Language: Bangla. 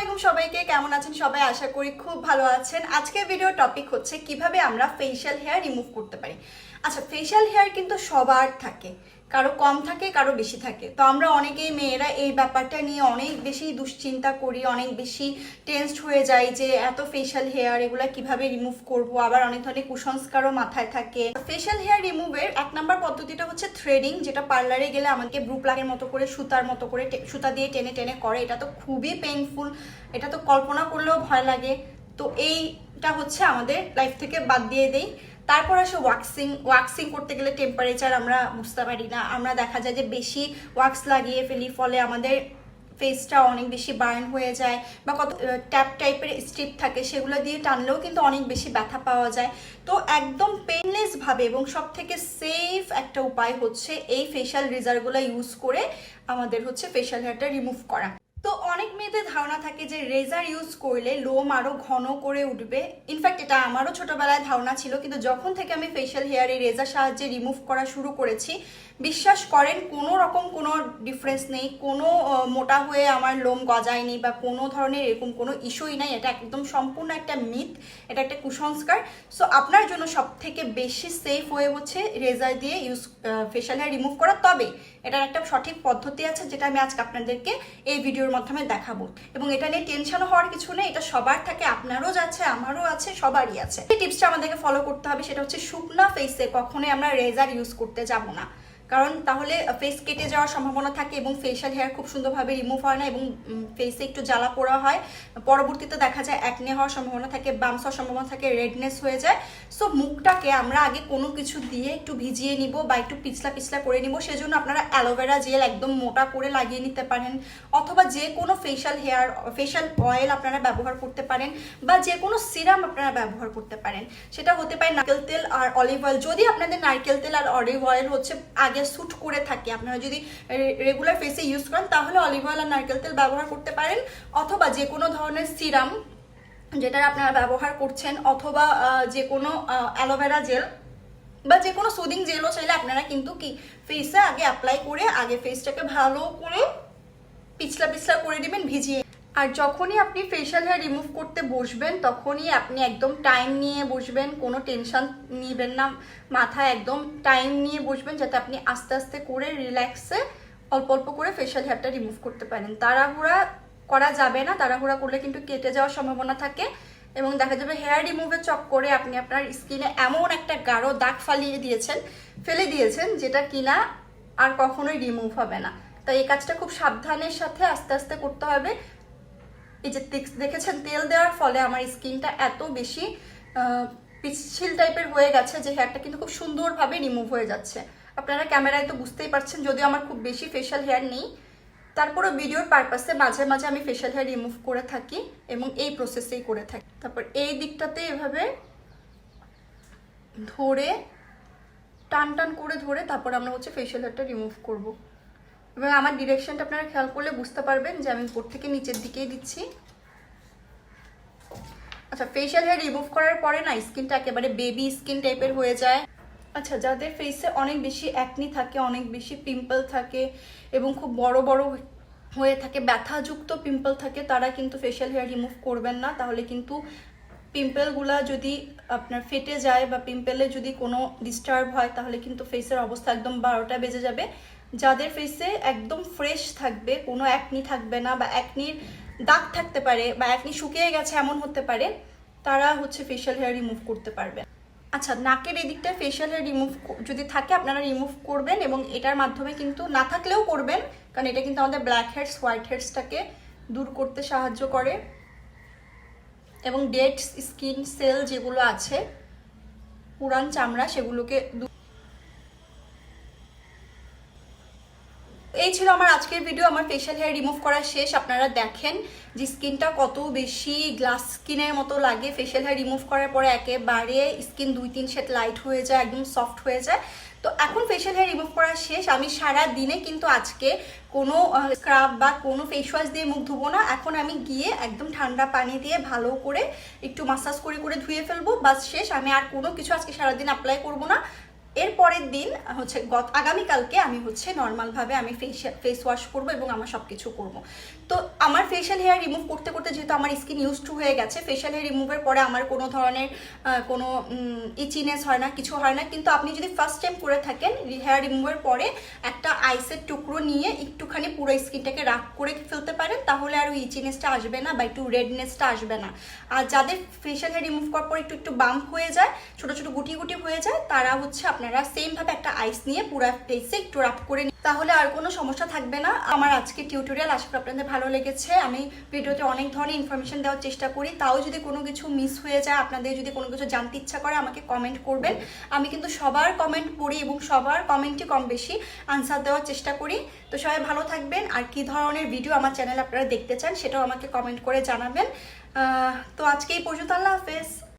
আলাইকুম সবাইকে, কেমন আছেন সবাই? আশা করি খুব ভালো আছেন। আজকের ভিডিও টপিক হচ্ছে কীভাবে আমরা ফেসিয়াল হেয়ার রিমুভ করতে পারি। আচ্ছা ফেশিয়াল হেয়ার কিন্তু সবার থাকে। কারও কম থাকে, কারও বেশি থাকে। তো আমরা অনেকেই মেয়েরা এই ব্যাপারটা নিয়ে অনেক বেশি দুশ্চিন্তা করি, অনেক বেশি টেনসড হয়ে যাই যে এত ফেশিয়াল হেয়ার এগুলো কীভাবে রিমুভ করব? আবার অনেক ধরনের কুসংস্কারও মাথায় থাকে। ফেশিয়াল হেয়ার রিমুভের এক নম্বর পদ্ধতিটা হচ্ছে থ্রেডিং যেটা পার্লারে গেলে আমাকে ব্রু প্লাগের মতো করে, সুতার মতো করে সুতা দিয়ে টেনে টেনে করে। এটা তো খুবই পেইনফুল এটা তো কল্পনা করলেও ভয় লাগে। তো এইটা হচ্ছে আমাদের লাইফ থেকে বাদ দিয়ে দেই। তারপর আসে ওয়াক্সিং ওয়াক্সিং করতে গেলে টেম্পারেচার আমরা বুঝতে পারি না। আমরা দেখা যায় যে বেশি ওয়াক্স লাগিয়ে ফেলি, ফলে আমাদের ফেসটা অনেক বেশি বার্ন হয়ে যায় বা কত ট্যাপ টাইপের স্ট্রিপ থাকে সেগুলো দিয়ে টানলেও কিন্তু অনেক বেশি ব্যথা পাওয়া যায়। তো একদম পেনলেসভাবে এবং সব থেকে সেফ একটা উপায় হচ্ছে এই ফেশিয়াল রেজারগুলো ইউজ করে আমাদের হচ্ছে ফেশিয়াল হেয়ারটা রিমুভ করা। তো অনেক মেয়েদের ধারণা থাকে যে রেজার ইউজ করলে লোম আরও ঘন করে উঠবে। ইনফ্যাক্ট এটা আমারও ছোটবেলায় ধারণা ছিল, কিন্তু যখন থেকে আমি ফেশিয়াল হেয়ার এই রেজার সাহায্যে রিমুভ করা শুরু করেছি, বিশ্বাস করেন কোনো রকম কোনো ডিফারেন্স নেই, কোনো মোটা হয়ে আমার লোম গজায়নি বা কোনো ধরনের এরকম কোনো ইস্যুই নাই, এটা একদম সম্পূর্ণ একটা মিথ এটা একটা কুসংস্কার। সো আপনার জন্য সব থেকে বেশি সেফ হয়ে হচ্ছে রেজার দিয়ে ইউজ ফেশিয়াল হেয়ার রিমুভ করা। তবে, এটার একটা সঠিক পদ্ধতি আছে, যেটা আমি আজকে আপনাদেরকে এই ভিডিওর মাধ্যমে দেখাবো। এবং এটা নিয়ে টেনশন হওয়ার কিছু নেই, এটা সবার থাকে, আপনারও যাচ্ছে, আমারও আছে, সবারই আছে। এই টিপসটা আমাদেরকে ফলো করতে হবে, সেটা হচ্ছে শুকনা ফেসে কখনোই আমরা রেজার ইউজ করতে যাব না। কারণ তাহলে ফেস কেটে যাওয়ার সম্ভাবনা থাকে এবং ফেশিয়াল হেয়ার খুব সুন্দরভাবে রিমুভ হয় না এবং ফেসে একটু জ্বালা পোড়া হয়। পরবর্তীতে দেখা যায় একনে হওয়ার সম্ভাবনা থাকে বামস হওয়ার সম্ভাবনা থাকে রেডনেস হয়ে যায়। সো মুখটাকে আমরা আগে কোনো কিছু দিয়ে একটু ভিজিয়ে নিব বা একটু পিছলা পিছলা করে নিব। সেজন্য আপনারা অ্যালোভেরা জেল একদম মোটা করে লাগিয়ে নিতে পারেন অথবা যে কোনো ফেশিয়াল হেয়ার ফেশিয়াল অয়েল আপনারা ব্যবহার করতে পারেন বা যে কোনো সিরাম আপনারা ব্যবহার করতে পারেন। সেটা হতে পারে নারকেল তেল আর অলিভ অয়েল যদি আপনাদের নারকেল তেল আর অলিভ অয়েল হচ্ছে, আগে স্যুট করে থাকে। আপনারা যদি রেগুলার ফেসে ইউজ করেন, তাহলে অলিভ অয়েল আর নারকেল তেল ব্যবহার করতে পারেন, অথবা যে কোনো ধরনের সিরাম যেটা আপনারা ব্যবহার করছেন, অথবা যে কোনো অ্যালোভেরা জেল বা যে কোনো সুদিং জেলও চাইলে আপনারা কিন্তু কি ফেসে আগে অ্যাপ্লাই করে, আগে ফেসটাকে ভালো করে পিছলা পিছলা করে দিবেন, ভিজিয়ে আর যখনই আপনি ফেশিয়াল হেয়ার রিমুভ করতে বসবেন, তখনই আপনি একদম টাইম নিয়ে বসবেন, কোনো টেনশন নিবেন না। মাথায় একদম টাইম নিয়ে বসবেন যাতে আপনি আস্তে আস্তে করে রিল্যাক্সে অল্প অল্প করে ফেশিয়াল হেয়ারটা রিমুভ করতে পারেন। তাড়াহুড়া করা যাবে না, তাড়াহুড়া করলে কিন্তু কেটে যাওয়ার সম্ভাবনা থাকে এবং দেখা যাবে হেয়ার রিমুভের চক্করে আপনি আপনার স্কিনে এমন একটা গাঢ় দাগ ফালিয়ে দিয়েছেন, ফেলে দিয়েছেন যেটা কিনা আর কখনোই রিমুভ হবে না। তাই এই কাজটা খুব সাবধানের সাথে আস্তে আস্তে করতে হবে। এই যে দেখেছেন তেল দেওয়ার ফলে আমার স্কিনটা এত বেশি আহ, পিচ্ছিল টাইপের হয়ে গেছে যে হেয়ারটা কিন্তু খুব সুন্দরভাবে রিমুভ হয়ে যাচ্ছে। আপনারা ক্যামেরায় তো বুঝতেই পারছেন যদিও আমার খুব বেশি ফেশিয়াল হেয়ার নেই। তারপরও ভিডিওর পারপাসে মাঝে মাঝে আমি ফেশিয়াল হেয়ার রিমুভ করে থাকি এবং এই প্রসেসেই করে থাকি। তারপর এই দিকটাতে এভাবে ধরে টান টান করে ধরে তারপর আমরা হচ্ছে ফেশিয়াল হেয়ারটা রিমুভ করব। এবং আমার ডিরেকশনটা আপনারা খেয়াল করলে বুঝতে পারবেন যে আমি উপর থেকে নিচের দিকেই দিচ্ছি। আচ্ছা ফেশিয়াল হেয়ার রিমুভ করার পরে না স্কিনটা একেবারে বেবি স্কিন টাইপের হয়ে যায়। আচ্ছা যাদের ফেসে অনেক বেশি অ্যাকনি থাকে, অনেক বেশি পিম্পল থাকে এবং খুব বড় বড় হয়ে থাকে, ব্যথাযুক্ত পিম্পল থাকে, তারা কিন্তু ফেশিয়াল হেয়ার রিমুভ করবেন না। তাহলে কিন্তু পিম্পলগুলা যদি আপনার ফেটে যায় বা পিম্পলে যদি কোনো ডিস্টার্ব হয়, তাহলে কিন্তু ফেসের অবস্থা একদম বারোটা বেজে যাবে। যাদের ফেসে একদম ফ্রেশ থাকবে, কোনো অ্যাকনি থাকবে না বা অ্যাকনির দাগ থাকতে পারে বা অ্যাকনি শুকিয়ে গেছে এমন হতে পারে, তারা হচ্ছে ফেশিয়াল হেয়ার রিমুভ করতে পারবে। আচ্ছা নাকের এদিকটা ফেশিয়াল হেয়ার রিমুভ যদি থাকে, আপনারা রিমুভ করবেন এবং এটার মাধ্যমে কিন্তু না থাকলেও করবেন, কারণ এটা কিন্তু আমাদের ব্ল্যাক হেডস হোয়াইট হেডসটাকে দূর করতে সাহায্য করে। এবং ডেড স্কিন সেল যেগুলো আছে, পুরান চামড়া সেগুলোকে দূর এই ছিল আমার আজকের ভিডিও আমার ফেশিয়াল হেয়ার রিমুভ করা শেষ। আপনারা দেখেন যে স্কিনটা কত বেশি গ্লাস স্কিনের মতো লাগে। ফেশিয়াল হেয়ার রিমুভ করার পরে একেবারে স্কিন দুই, তিন শেড লাইট হয়ে যায়, একদম সফট হয়ে যায়। তো এখন ফেশিয়াল হেয়ার রিমুভ করা শেষ। আমি সারা দিনে কিন্তু আজকে কোনো স্ক্রাব বা কোনো ফেস ওয়াশ দিয়ে মুখ ধুবো না। এখন আমি গিয়ে একদম ঠান্ডা পানি দিয়ে ভালো করে একটু মাসাজ করে করে ধুয়ে ফেলব। বাস শেষ। আমি আর কোনো কিছু আজকে সারাদিন অ্যাপ্লাই করব না। এর পরের দিন, হচ্ছে গত, আগামীকালকে আমি হচ্ছে নর্মালভাবে আমি ফেস ফেস ওয়াশ করব এবং আমার সব কিছু করব। তো আমার ফেশিয়াল হেয়ার রিমুভ করতে করতে যেহেতু আমার স্কিন ইউজ টু হয়ে গেছে ফেশিয়াল হেয়ার রিমুভের পরে আমার কোনো ধরনের কোনো ইচিনেস হয় না, কিছু হয় না। কিন্তু আপনি যদি ফার্স্ট টাইম করে থাকেন হেয়ার রিমুভের পরে একটা আইসের টুকরো নিয়ে একটুখানি পুরো স্কিনটাকে রাগ করে ফেলতে পারেন, তাহলে আর ওই ইচিনেসটা আসবে না বা একটু রেডনেসটা আসবে না। আর যাদের ফেশিয়াল হেয়ার রিমুভ করার পর একটু একটু বাম্প হয়ে যায়, ছোটো ছোটো গুটি গুটি হয়ে যায়, তারা হচ্ছে আপনারা সেমভাবে একটা আইস নিয়ে পুরো ফেসে একটু রাব করে নিন। তাহলে আর কোনো সমস্যা থাকবে না। আমার আজকে টিউটোরিয়াল আশা করি আপনাদের ভালো লেগেছে। আমি ভিডিওতে অনেক ধরনের ইনফরমেশন দেওয়ার চেষ্টা করি। তাও যদি কোনো কিছু মিস হয়ে যায়, আপনাদের যদি কোনো কিছু জানতে ইচ্ছা করে, আমাকে কমেন্ট করবেন। আমি কিন্তু সবার কমেন্ট পড়ি এবং সবার কমেন্টই কম বেশি আনসার দেওয়ার চেষ্টা করি। তো সবাই ভালো থাকবেন। আর কি ধরনের ভিডিও আমার চ্যানেল আপনারা দেখতে চান, সেটাও আমাকে কমেন্ট করে জানাবেন। তো আজকে এই পর্যন্ত আল্লাহ হাফেজ।